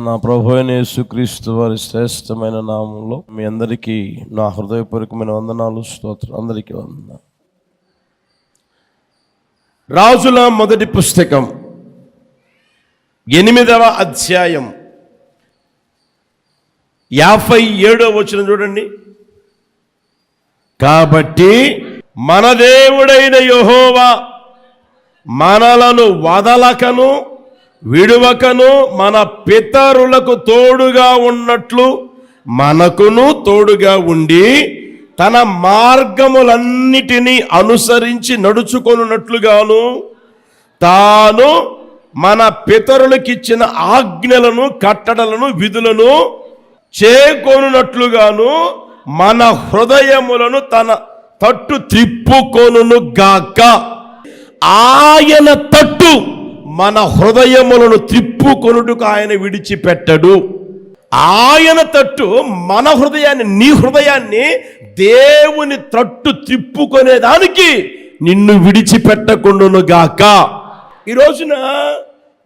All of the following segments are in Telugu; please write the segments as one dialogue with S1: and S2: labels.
S1: మన ప్రభు యేసుక్రీస్తు వారి శ్రేష్టమైన నామంలో మీ అందరికీ నా హృదయపూర్వకమైన వందనాలు స్తోత్రం అందరికీ వంద రాజుల మొదటి పుస్తకం ఎనిమిదవ అధ్యాయం యాభై ఏడవ వచ్చిన చూడండి. కాబట్టి మన దేవుడైన యహోవా మనలను వదలకను విడువకను మన పితరులకు తోడుగా ఉన్నట్లు మనకును తోడుగా ఉండి తన మార్గములన్నిటినీ అనుసరించి నడుచుకొనున్నట్లుగాను తాను మన పితరులకిచ్చిన ఆజ్ఞలను కట్టడలను విధులను చేకొనున్నట్లుగాను మన హృదయములను తన తట్టు త్రిప్పుకొనును గాక ఆయన తట్టు మన హృదయములను త్రిప్పుకొనుటకు ఆయన విడిచిపెట్టడు. ఆయన తట్టు మన హృదయాన్ని నీ హృదయాన్ని దేవుని తట్టు తిప్పుకొనేదానికి నిన్ను విడిచిపెట్టకుండును గాక. ఈ రోజున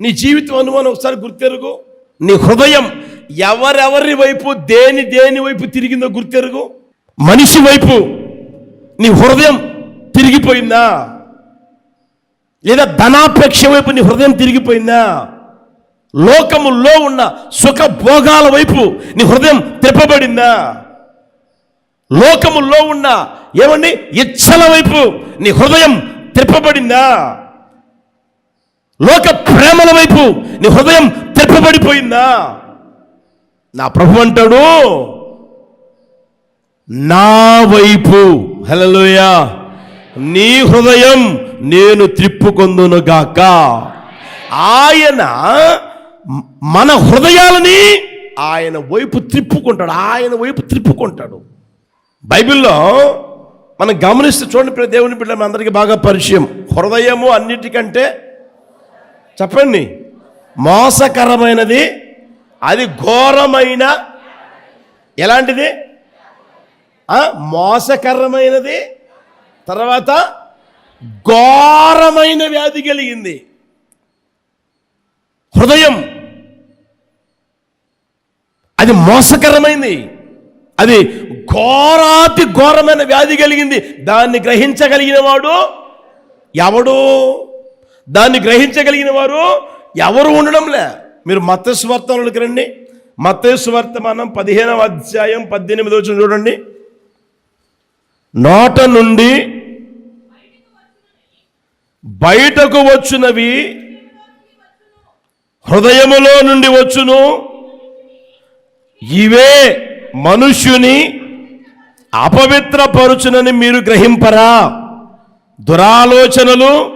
S1: నీ జీవితం అనుమానం ఒకసారి గుర్తెరుగు. నీ హృదయం ఎవరెవరి వైపు దేని దేని వైపు తిరిగిందో గుర్తెరుగు. మనిషి వైపు నీ హృదయం తిరిగిపోయిందా? లేదా ధనాపేక్ష వైపు నీ హృదయం తిరిగిపోయిందా? లోకములో ఉన్న సుఖ భోగాల వైపు నీ హృదయం తిప్పబడిందా? లోకములో ఉన్న ఏమండి? ఇచ్చల వైపు నీ హృదయం తిప్పబడిందా? లోక ప్రేమల వైపు నీ హృదయం తిప్పబడిపోయిందా? నా ప్రభు అంటాడు నా వైపు. హలోయ నీ హృదయం నేను త్రిప్పుకొందునుగాక. ఆయన మన హృదయాలని ఆయన వైపు త్రిప్పుకుంటాడు ఆయన వైపు త్రిప్పుకుంటాడు. బైబిల్లో మనం గమనిస్తే చూడండి దేవుని బిడ్డ అందరికీ బాగా పరిచయం. హృదయము అన్నిటికంటే చెప్పండి మోసకరమైనది అది ఘోరమైన ఎలాంటిది? మోసకరమైనది తర్వాత ఘోరమైన వ్యాధి కలిగింది. హృదయం. అది మోసకరమైంది. అది ఘోరాతి ఘోరమైన వ్యాధి కలిగింది. దాన్ని గ్రహించగలిగిన వాడు ఎవడు? దాన్ని గ్రహించగలిగిన వారు ఎవరు ఉండడంలే? మీరు మతస్వర్తనులకి రండి. మతస్వర్తమానం పదిహేనవ అధ్యాయం పద్దెనిమిది వచ్చిన చూడండి. నోట నుండి బయటకు వచ్చినవి. హృదయములో నుండి వచ్చును. ఇవే మనుష్యుని అపవిత్రపరుచునని మీరు గ్రహింపరా. దురాలోచనలు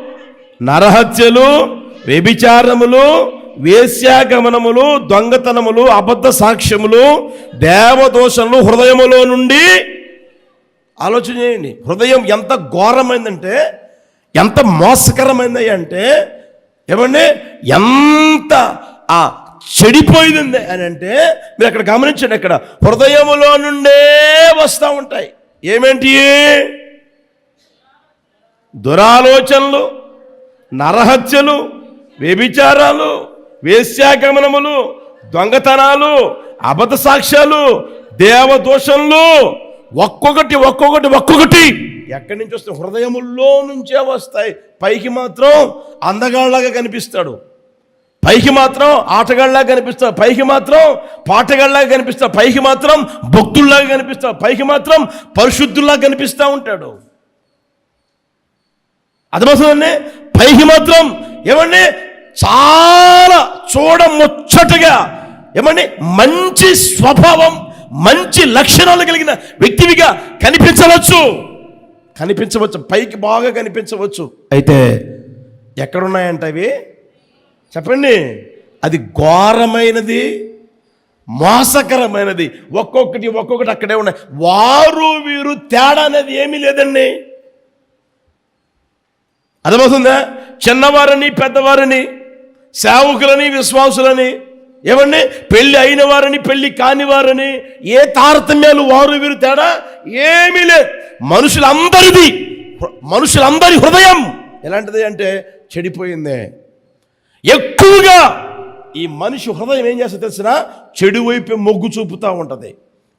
S1: నరహత్యలు వ్యభిచారములు వేశ్యాగమనములు దొంగతనములు అబద్ధ సాక్ష్యములు దేవదోషములు హృదయములో నుండి ఆలోచన చేయండి. హృదయం ఎంత ఘోరమైందంటే ఎంత మోసకరమైంది అంటే ఏమండి? ఎంత ఆ చెడిపోయింది అని అంటే మీరు అక్కడ గమనించండి అక్కడ హృదయములో నుండే వస్తూ ఉంటాయి. ఏమేంటి? దురాలోచనలు నరహత్యలు వ్యభిచారాలు వేశ్యాగమనములు దొంగతనాలు అబద్ధ సాక్ష్యాలు దేవదోషంలో ఒక్కొక్కటి ఒక్కొక్కటి ఒక్కొక్కటి. ఎక్కడి నుంచి వస్తాయి హృదయముల్లో నుంచే వస్తాయి. పైకి మాత్రం అందగాళ్ళగా కనిపిస్తాడు. పైకి మాత్రం ఆటగాళ్ళగా కనిపిస్తాడు. పైకి మాత్రం పాటగాళ్ళగా కనిపిస్తాడు. పైకి మాత్రం భక్తుల్లాగా కనిపిస్తాడు. పైకి మాత్రం పరిశుద్ధుల్లాగా కనిపిస్తూ ఉంటాడు. అర్థమవుతుందండి? పైకి మాత్రం ఏమండి? చాలా చూడ ముచ్చటగా ఏమండి? మంచి స్వభావం మంచి లక్షణాలు కలిగిన వ్యక్తివిగా కనిపించవచ్చు. కనిపించవచ్చు. పైకి బాగా కనిపించవచ్చు. అయితే ఎక్కడున్నాయంట అవి? చెప్పండి. అది ఘోరమైనది మోసకరమైనది. ఒక్కొక్కటి ఒక్కొక్కటి అక్కడే ఉన్నాయి. వారు వీరు తేడా అనేది ఏమీ లేదండి. అర్థమవుతుందా? చిన్నవారని పెద్దవారని సేవకులని విశ్వాసులని ఏమండి? పెళ్ళి అయిన వారని పెళ్ళి కాని వారని ఏ తారతమ్యాలు వారు వీరు తేడా ఏమీ లేదు. మనుషులందరిది మనుషులందరి హృదయం ఎలాంటిది అంటే చెడిపోయిందే. ఎక్కువగా ఈ మనిషి హృదయం ఏం చేస్తా తెలిసిన? చెడువైపే మొగ్గు చూపుతూ ఉంటుంది.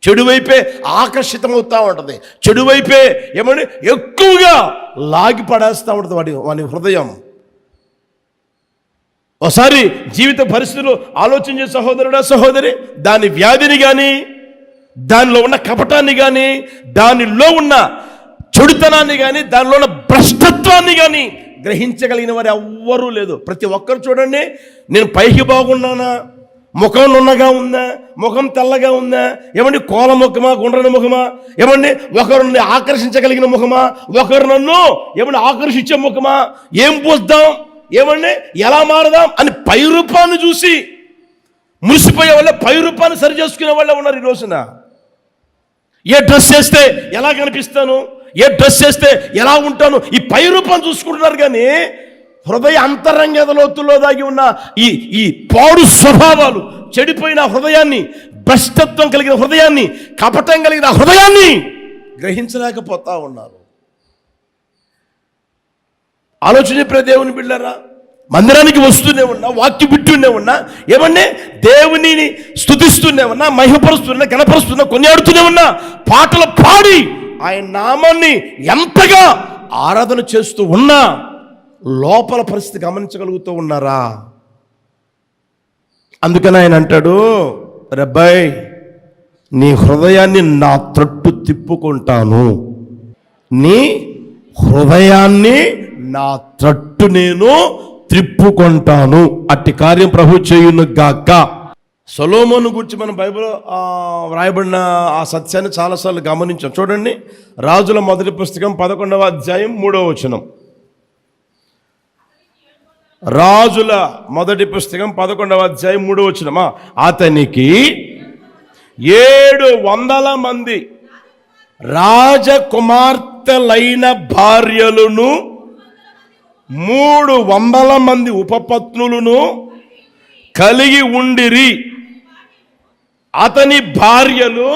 S1: చెడువైపే ఆకర్షితమవుతూ ఉంటుంది. చెడువైపే ఏమని ఎక్కువగా లాగి పడేస్తూ ఉంటుంది వాడి వాని హృదయం. ఒకసారి జీవిత పరిస్థితులు ఆలోచించే సహోదరుడా సహోదరి దాని వ్యాధిని కానీ దానిలో ఉన్న కపటాన్ని కానీ దానిలో ఉన్న చెడుతనాన్ని కానీ దానిలో ఉన్న భ్రష్టత్వాన్ని కానీ గ్రహించగలిగిన వారు ఎవ్వరూ లేదు. ప్రతి ఒక్కరు చూడండి నేను పైకి బాగున్నానా? ముఖం నున్నగా ఉందా? ముఖం తెల్లగా ఉందా? ఏమండి కోల ముఖమా గుండ్రని ముఖమా? ఏమండి ఒకరు ఆకర్షించగలిగిన ముఖమా? ఒకరు నన్ను ఏమండి ఆకర్షించే ముఖమా? ఏం పూద్దాం ఏమండి? ఎలా మారదాం? అని పై రూపాన్ని చూసి మురిసిపోయే వాళ్ళ పై రూపాన్ని సరి చేసుకునే వాళ్ళ ఉన్నారు ఈ రోజున. ఏ డ్రెస్ చేస్తే ఎలా కనిపిస్తాను? ఏ డ్రెస్ చేస్తే ఎలా ఉంటాను? ఈ పై రూపాన్ని చూసుకుంటున్నారు కానీ హృదయ అంతరంగ లోతుల్లో దాగి ఉన్న ఈ ఈ పాడు స్వభావాలు చెడిపోయిన హృదయాన్ని భ్రష్టత్వం కలిగిన హృదయాన్ని కపటం కలిగిన హృదయాన్ని గ్రహించలేకపోతా ఉన్నారు. ఆలోచన చెప్పిన దేవుని బిళ్ళరా? మందిరానికి వస్తూనే ఉన్నా వాక్య బిట్టునే ఉన్నా ఏమన్నా దేవునిని స్థుతిస్తూనే ఉన్నా మహిమపరుస్తున్నా గణపరుస్తున్నా కొనియాడుతూనే ఉన్నా పాటలు పాడి ఆయన నామాన్ని ఎంతగా ఆరాధన చేస్తూ ఉన్నా లోపల పరిస్థితి గమనించగలుగుతూ ఉన్నారా? అందుకని ఆయన అంటాడు రబ్బాయ్ నీ హృదయాన్ని నా తట్టు తిప్పుకుంటాను. నీ హృదయాన్ని నా తట్టు నేను త్రిప్పుకుంటాను. అట్టి కార్యం ప్రభు చేయును గాక. సొలోమోను గురించి మనం బైబిల్ వ్రాయబడిన ఆ సత్యాన్ని చాలాసార్లు గమనించాం. చూడండి రాజుల మొదటి పుస్తకం పదకొండవ అధ్యాయం మూడవ వచనం. రాజుల మొదటి పుస్తకం పదకొండవ అధ్యాయం మూడవ వచనమా అతనికి ఏడు వందల మంది రాజకుమార్తెలైన భార్యలను మూడు వందల మంది ఉపపత్నులను కలిగి ఉండిరి. అతని భార్యలు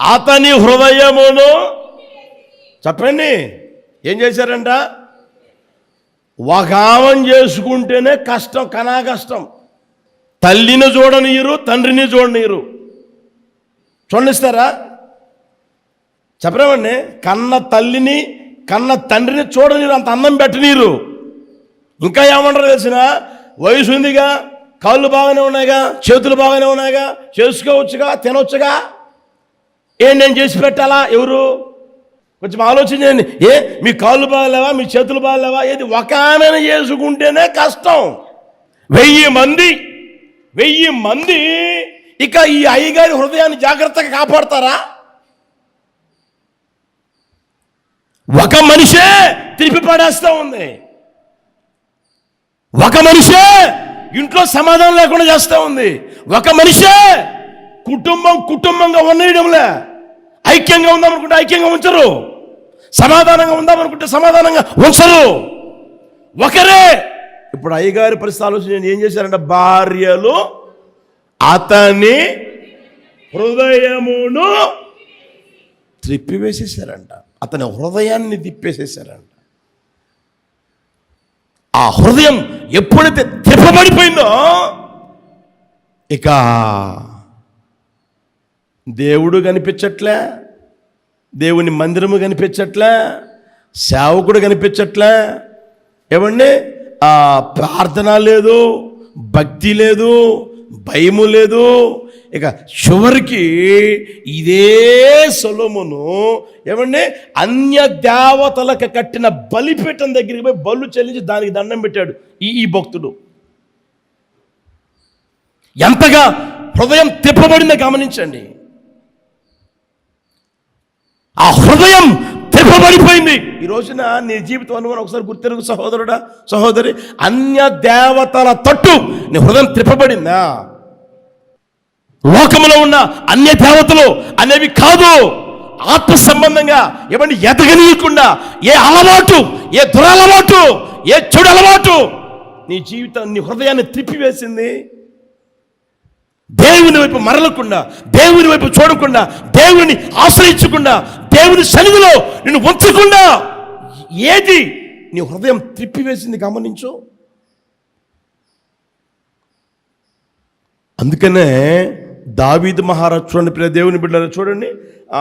S1: అతని హృదయమును చెప్పండి ఏం చేశారంట? వగామం చేసుకుంటేనే కష్టం కనా కష్టం తల్లిని చూడనీరు తండ్రిని చూడనీరు చూడనిస్తారా? చెప్పరామండి కన్న తల్లిని కన్న తండ్రిని చూడనీరు అంత అన్నం పెట్టనీరు. ఇంకా ఏమంటారు తెలిసిన? వయసు ఉందిగా కాళ్ళు బాగానే ఉన్నాయిగా చేతులు బాగానే ఉన్నాయిగా చేసుకోవచ్చుగా తినవచ్చుగా ఏం నేను చేసి పెట్టాలా ఎవరు? కొంచెం ఆలోచన చేయండి. ఏ మీ కాళ్ళు బాగలేవా మీ చేతులు బాగలేవా? ఏది ఒక ఆమెను చేసుకుంటేనే కష్టం. వెయ్యి మంది వెయ్యి మంది ఇక ఈ అయ్యగారి హృదయాన్ని జాగ్రత్తగా కాపాడతారా? ఒక మనిషే తిరిపి పడేస్తూ ఉంది. ఒక మనిషే ఇంట్లో సమాధానం లేకుండా చేస్తూ ఉంది. ఒక మనిషే కుటుంబం కుటుంబంగా ఉండేయడంలే. ఐక్యంగా ఉందామనుకుంటే ఐక్యంగా ఉంచరు. సమాధానంగా ఉందామనుకుంటే సమాధానంగా ఉంచరు. ఒకరే ఇప్పుడు అయ్యగారి పరిస్థితి ఆలోచన ఏం చేశారంటే భార్యలు అతని హృదయమును త్రిప్పివేసేసారంట అతని హృదయాన్ని తిప్పేసేసారంట ఆ హృదయం ఎప్పుడైతే తిప్పబడిపోయిందో ఇక దేవుడు కనిపించట్లే దేవుని మందిరము కనిపించట్లే సేవకుడు కనిపించట్లే. ఏమండి? ఆ ప్రార్థన లేదు భక్తి లేదు భయము లేదు ఇక చివరికి ఇదే సొలమును ఏమండి? అన్య దేవతలకు కట్టిన బలిపీఠం దగ్గరికి పోయి బలు చెల్లించి దానికి దండం పెట్టాడు ఈ ఈ భక్తుడు. ఎంతగా హృదయం తిప్పబడిందో గమనించండి. ఆ హృదయం తిప్పబడిపోయింది. ఈ రోజున నీ జీవితం అనుకుని ఒకసారి గుర్తెరుగు సహోదరుడా సహోదరి. అన్య దేవతల తట్టు నీ హృదయం తిప్పబడిందా? లోకములో ఉన్న అన్య దేవతలు అనేవి కాదు. ఆత్మ సంబంధంగా ఏమంటే ఎదగనీయకుండా ఏ అలవాటు ఏ దురలవాటు ఏ చెడు అలవాటు నీ జీవితం నీ హృదయాన్ని త్రిప్పివేసింది. దేవుని వైపు మరలకుండా దేవుని వైపు చూడకుండా దేవుని ఆశ్రయించకుండా దేవుని సన్నిధిలో నిన్ను ఉంచకుండా ఏది నీ హృదయం త్రిప్పివేసింది గమనించు. అందుకనే దావీద్ మహారాజ్ చూడండి ప్రియ దేవుని బిడ్డలు చూడండి.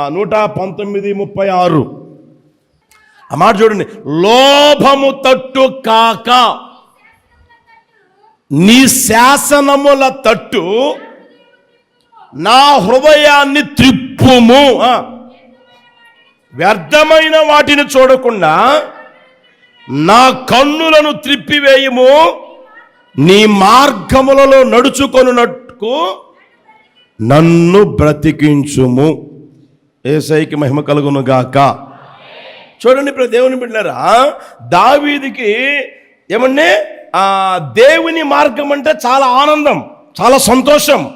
S1: నూట పంతొమ్మిది ముప్పై ఆరు. ఆ మాట చూడండి. లోభము తట్టు కాక నీ శాసనముల తట్టు నా హృదయాన్ని త్రిప్పుము. వ్యర్థమైన వాటిని చూడకుండా నా కన్నులను త్రిప్పివేయము. నీ మార్గములలో నడుచుకొనున్నట్టుకు నన్ను బ్రతికించుము. ఏసైకి మహిమ కలుగును గాక. చూడండి ఇప్పుడు దేవుని బిడ్డారా దావీదికి ఏమండి ఆ దేవుని మార్గం అంటే చాలా ఆనందం చాలా సంతోషం.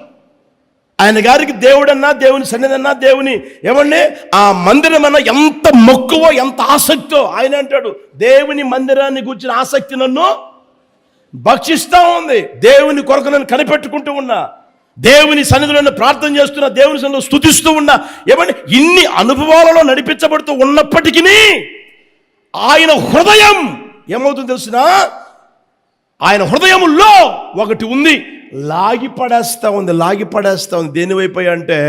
S1: ఆయన గారికి దేవుడన్నా దేవుని సన్నిధన్నా దేవుని ఏమండి ఆ మందిరం అన్న ఎంత మక్కువ ఎంత ఆసక్తో ఆయన అంటాడు దేవుని మందిరాన్ని గురించిన ఆసక్తి నన్ను భక్షిస్తూ ఉంది. దేవుని కొరకు నన్ను కనిపెట్టుకుంటూ ఉన్నా. దేవుని సన్నిధిలో ప్రార్థన చేస్తున్న దేవుని సన్నిధిలో స్థుతిస్తూ ఉన్న ఏమంటే ఇన్ని అనుభవాలలో నడిపించబడుతూ ఉన్నప్పటికీ ఆయన హృదయం ఏమవుతుంది తెలిసిన? ఆయన హృదయంలో ఒకటి ఉంది. లాగిపడేస్తా ఉంది లాగిపడేస్తా ఉంది. దేని వైపు అంటే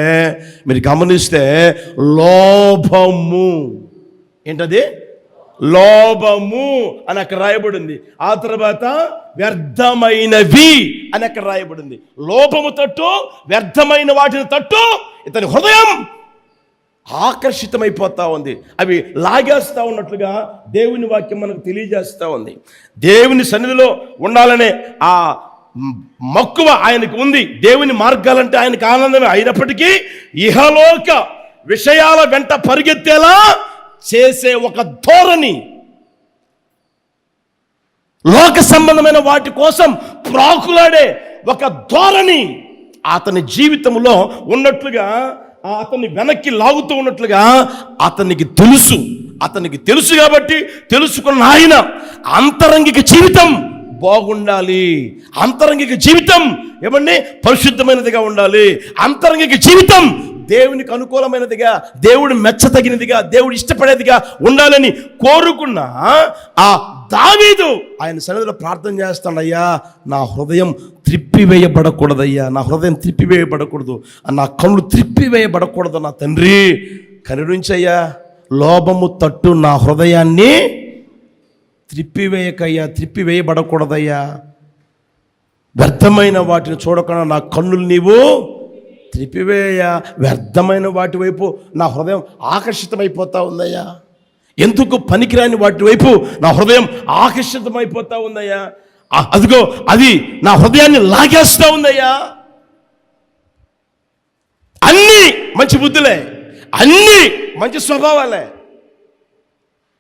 S1: మీరు గమనిస్తే లోభము. ఏంటది? లోభము అని అక్కడ రాయబడింది. ఆ తర్వాత వ్యర్థమైనవి అని అక్కడ రాయబడింది. లోభము తట్టు వ్యర్థమైన వాటిని తట్టు ఇతని హృదయం ఆకర్షితమైపోతా ఉంది. అవి లాగేస్తూ ఉన్నట్లుగా దేవుని వాక్యం మనకు తెలియజేస్తూ ఉంది. దేవుని సన్నిధిలో ఉండాలనే ఆ మక్కువ ఆయనకు ఉంది. దేవుని మార్గాలంటే ఆయనకు ఆనందమే అయినప్పటికీ ఇహలోక విషయాల వెంట పరిగెత్తేలా చేసే ఒక ధోరణి. లోక సంబంధమైన వాటి కోసం ప్రాకులాడే ఒక ధోరణి. అతని జీవితంలో ఉన్నట్లుగా అతన్ని వెనక్కి లాగుతూ ఉన్నట్లుగా అతనికి తెలుసు. అతనికి తెలుసు కాబట్టి తెలుసుకున్న ఆయన అంతరంగిక జీవితం బాగుండాలి. అంతరంగిక జీవితం ఏమండి? పరిశుద్ధమైనదిగా ఉండాలి. అంతరంగిక జీవితం దేవునికి అనుకూలమైనదిగా దేవుడు మెచ్చతగినదిగా దేవుడు ఇష్టపడేదిగా ఉండాలని కోరుకున్న ఆ దావీదు ఆయన సన్నిధిలో ప్రార్థన చేస్తాడయ్యా నా హృదయం త్రిప్పివేయబడకూడదయ్యా నా హృదయం త్రిప్పివేయబడకూడదు నా కళ్ళు త్రిప్పివేయబడకూడదు నా తండ్రి. కరుణించయ్యా లోభము తట్టు నా హృదయాన్ని త్రిప్పివేయకయ్యా త్రిప్పివేయబడకూడదయ్యా. వ్యర్థమైన వాటిని చూడకుండా నా కన్నులు నీవు త్రిపివేయ వ్యర్థమైన వాటి వైపు నా హృదయం ఆకర్షితమైపోతా ఉందయ్యా. ఎందుకు పనికిరాని వాటి వైపు నా హృదయం ఆకర్షితమైపోతా ఉందయ్యా? అదిగో అది నా హృదయాన్ని లాగేస్తా ఉందయ్యా. అన్నీ మంచి బుద్ధులే అన్నీ మంచి స్వభావాలే.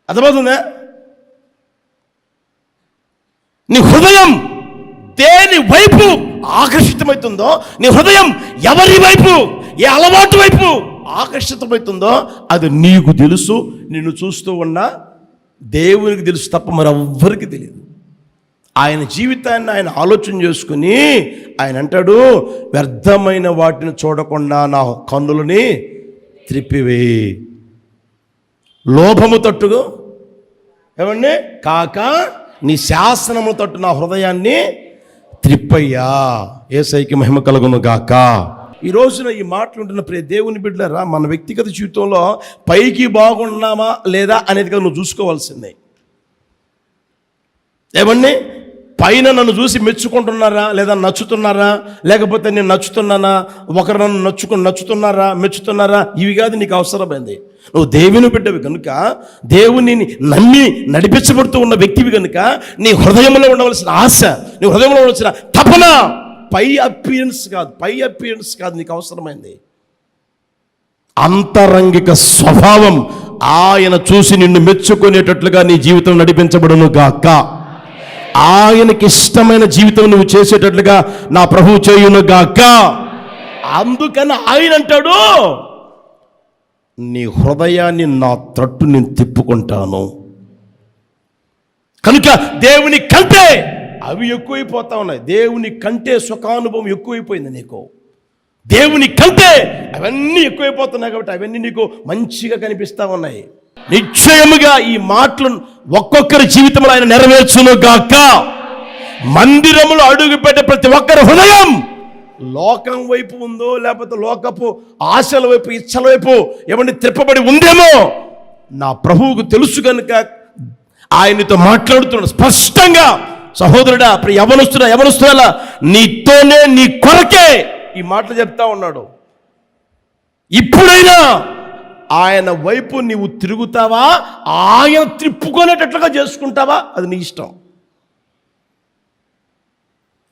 S1: అర్థమవుతుందా? నీ హృదయం దేని వైపు ఆకర్షితమవుతుందో నీ హృదయం ఎవరి వైపు ఏ అలవాటు వైపు ఆకర్షితమవుతుందో అది నీకు తెలుసు నిన్ను చూస్తూ ఉన్నా దేవునికి తెలుసు తప్ప మరెవ్వరికి తెలియదు. ఆయన జీవితాన్ని ఆయన ఆలోచన చేసుకుని ఆయన అంటాడు వ్యర్థమైన వాటిని చూడకుండా నా కన్నులని త్రిప్పివే. లోభము తట్టుగా ఏమండి? కాక నీ శాసనము తట్టు నా హృదయాన్ని త్రిప్పయ్యా ఏసైకి మహిమ కలుగును గాక. ఈ రోజున ఈ మాటలుంటున్న ప్రే దేవుని బిడ్డరా మన వ్యక్తిగత జీవితంలో పైకి బాగున్నామా లేదా అనేది కదా నువ్వు చూసుకోవాల్సిందే. ఏమండి? పైన నన్ను చూసి మెచ్చుకుంటున్నారా? లేదా నచ్చుతున్నారా? లేకపోతే నేను నచ్చుతున్నానా? ఒకరు నన్ను నచ్చుకుని నచ్చుతున్నారా? మెచ్చుతున్నారా? ఇవి కాదు నీకు అవసరమైంది. నువ్వు దేవుని బిడ్డవి కనుక దేవుని నమ్మి నడిపించబడుతూ ఉన్న వ్యక్తివి కనుక నీ హృదయంలో ఉండవలసిన ఆశ నీ హృదయంలో ఉండవలసిన తపన పై అపియరెన్స్ కాదు పై అపియన్స్ కాదు నీకు అవసరమైంది. అంతరంగిక స్వభావం ఆయన చూసి నిన్ను మెచ్చుకునేటట్లుగా నీ జీవితం నడిపించబడును గాక. ఆయనకి ఇష్టమైన జీవితం నువ్వు చేసేటట్లుగా నా ప్రభువు చేయునుగాక. అందుకని ఆయన అంటాడు నీ హృదయాన్ని నా త్రట్టు నేను తిప్పుకుంటాను. కనుక దేవుని కంటే అవి ఎక్కువైపోతా ఉన్నాయి. దేవుని కంటే సుఖానుభవం ఎక్కువైపోయింది నీకు. దేవుని కంటే అవన్నీ ఎక్కువైపోతున్నాయి కాబట్టి అవన్నీ నీకు మంచిగా కనిపిస్తా ఉన్నాయి. నిశ్చయముగా ఈ మాటలను ఒక్కొక్కరి జీవితంలో ఆయన నెరవేర్చును గాక. మందిరములో అడుగుపెట్టే ప్రతి ఒక్కరి హృదయం లోకం వైపు ఉందో లేకపోతే లోకపు ఆశల వైపు ఇచ్చల వైపు ఏమంటే త్రిప్పబడి ఉందేమో నా ప్రభువుకు తెలుసు కనుక ఆయనతో మాట్లాడుతున్నాడు. స్పష్టంగా సహోదరుడా ప్రియ యవనస్తుడా యవనస్తుడా నీతోనే నీ కొరకే ఈ మాటలు చెప్తా ఉన్నాడు. ఇప్పుడైనా ఆయన వైపు నీవు తిరుగుతావా? ఆయన త్రిప్పుకునేటట్లుగా చేసుకుంటావా? అది నీ ఇష్టం.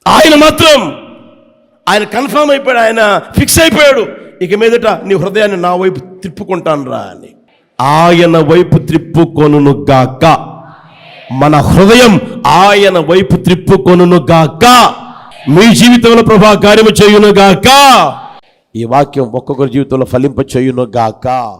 S1: ఆయన మాత్రం ఆయన కన్ఫర్మ్ అయిపోయాడు ఆయన ఫిక్స్ అయిపోయాడు. ఇక మీదట నీ హృదయాన్ని నా వైపు తిప్పుకుంటాను రా అని. ఆయన వైపు త్రిప్పుకొను గాక. మన హృదయం ఆయన వైపు త్రిప్పుకొను గాక. మీ జీవితంలో ప్రభా కార్యము చేయును గాక. ఈ వాక్యం ఒక్కొక్కరి జీవితంలో ఫలింప చేయును గాక.